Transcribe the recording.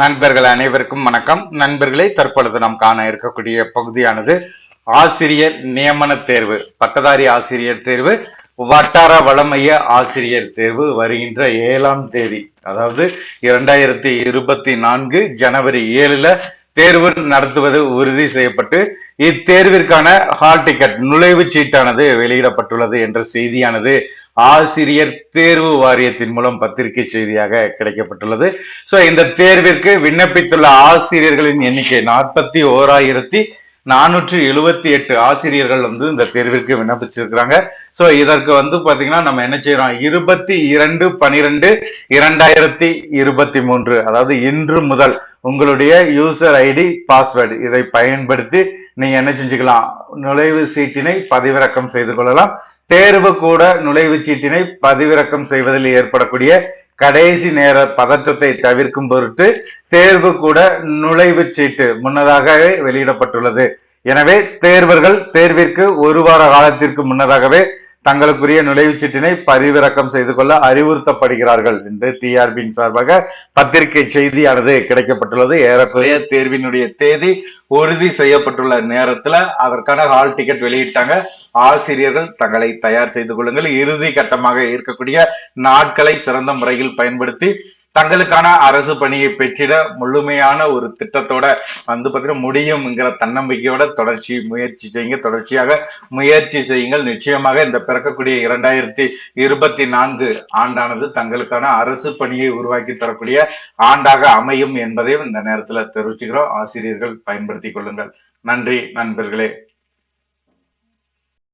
நண்பர்கள் அனைவருக்கும் வணக்கம். நண்பர்களே தற்பொழுது நாம் காண இருக்கக்கூடிய பகுதியானது ஆசிரியர் நியமன தேர்வு பட்டதாரி ஆசிரியர் தேர்வு வட்டார வளமைய ஆசிரியர் தேர்வு வருகின்ற ஏழாம் தேதி. அதாவது இரண்டாயிரத்தி இருபத்தி நான்கு ஜனவரி ஏழுல தேர்வு நடத்துவது உறுதி செய்யப்பட்டு இத்தேர்விற்கான ஹால் டிக்கெட் நுழைவுச் சீட்டானது வெளியிடப்பட்டுள்ளது என்ற செய்தியானது ஆசிரியர் தேர்வு வாரியத்தின் மூலம் பத்திரிகை செய்தியாக கிடைக்கப்பட்டுள்ளது. சோ இந்த தேர்விற்கு விண்ணப்பித்துள்ள ஆசிரியர்களின் எண்ணிக்கை நாற்பத்தி ஓராயிரத்தி நானூற்றி எழுபத்தி எட்டு ஆசிரியர்கள் வந்து இந்த தேர்விற்கு விண்ணப்பிச்சிருக்கிறாங்க. சோ இதற்கு வந்து பாத்தீங்கன்னா நம்ம என்ன செய்யறோம்? இருபத்தி இரண்டு பனிரெண்டு இரண்டாயிரத்தி இருபத்தி மூன்று அதாவது இன்று முதல் உங்களுடைய யூசர் ஐடி பாஸ்வேர்டு இதை பயன்படுத்தி நீங்க என்ன செஞ்சுக்கலாம்? நுழைவு சீட்டினை பதிவிறக்கம் செய்து கொள்ளலாம். தேர்வு கூட நுழைவுச் சீட்டினை பதிவிறக்கம் செய்வதில் ஏற்படக்கூடிய கடைசி நேர பதற்றத்தை தவிர்க்கும் பொருட்டு தேர்வு கூட நுழைவுச் சீட்டு முன்னதாகவே வெளியிடப்பட்டுள்ளது. எனவே தேர்வர்கள் தேர்விற்கு ஒரு வார காலத்திற்கு முன்னதாகவே தங்களுக்குரிய நுழைவுச் சீட்டினை பதிவிறக்கம் செய்து கொள்ள அறிவுறுத்தப்படுகிறார்கள் என்று டிஆர்பியின் சார்பாக பத்திரிகை செய்தியானது கிடைக்கப்பட்டுள்ளது. ஏறக்குறைய தேர்வினுடைய தேதி உறுதி செய்யப்பட்டுள்ள நேரத்துல அதற்கான ஹால் டிக்கெட் வெளியிட்டாங்க. ஆசிரியர்கள் தங்களை தயார் செய்து கொள்ளுங்கள். இறுதி கட்டமாக இருக்கக்கூடிய நாட்களை சிறந்த முறையில் பயன்படுத்தி தங்களுக்கான அரசு பணியை பெற்றிட முழுமையான ஒரு திட்டத்தோட வந்து பார்த்தீங்கன்னா முடியும்ங்கிற தன்னம்பிக்கையோட தொடர்ச்சி முயற்சி செய்யுங்க. தொடர்ச்சியாக முயற்சி செய்யுங்கள். நிச்சயமாக இந்த பிறக்கக்கூடிய இரண்டாயிரத்தி இருபத்தி நான்கு ஆண்டானது தங்களுக்கான அரசு பணியை உருவாக்கி தரக்கூடிய ஆண்டாக அமையும் என்பதையும் இந்த நேரத்தில் தெரிவிச்சுக்கிறோம். ஆசிரியர்கள் பயன்படுத்திக் கொள்ளுங்கள். நன்றி நண்பர்களே.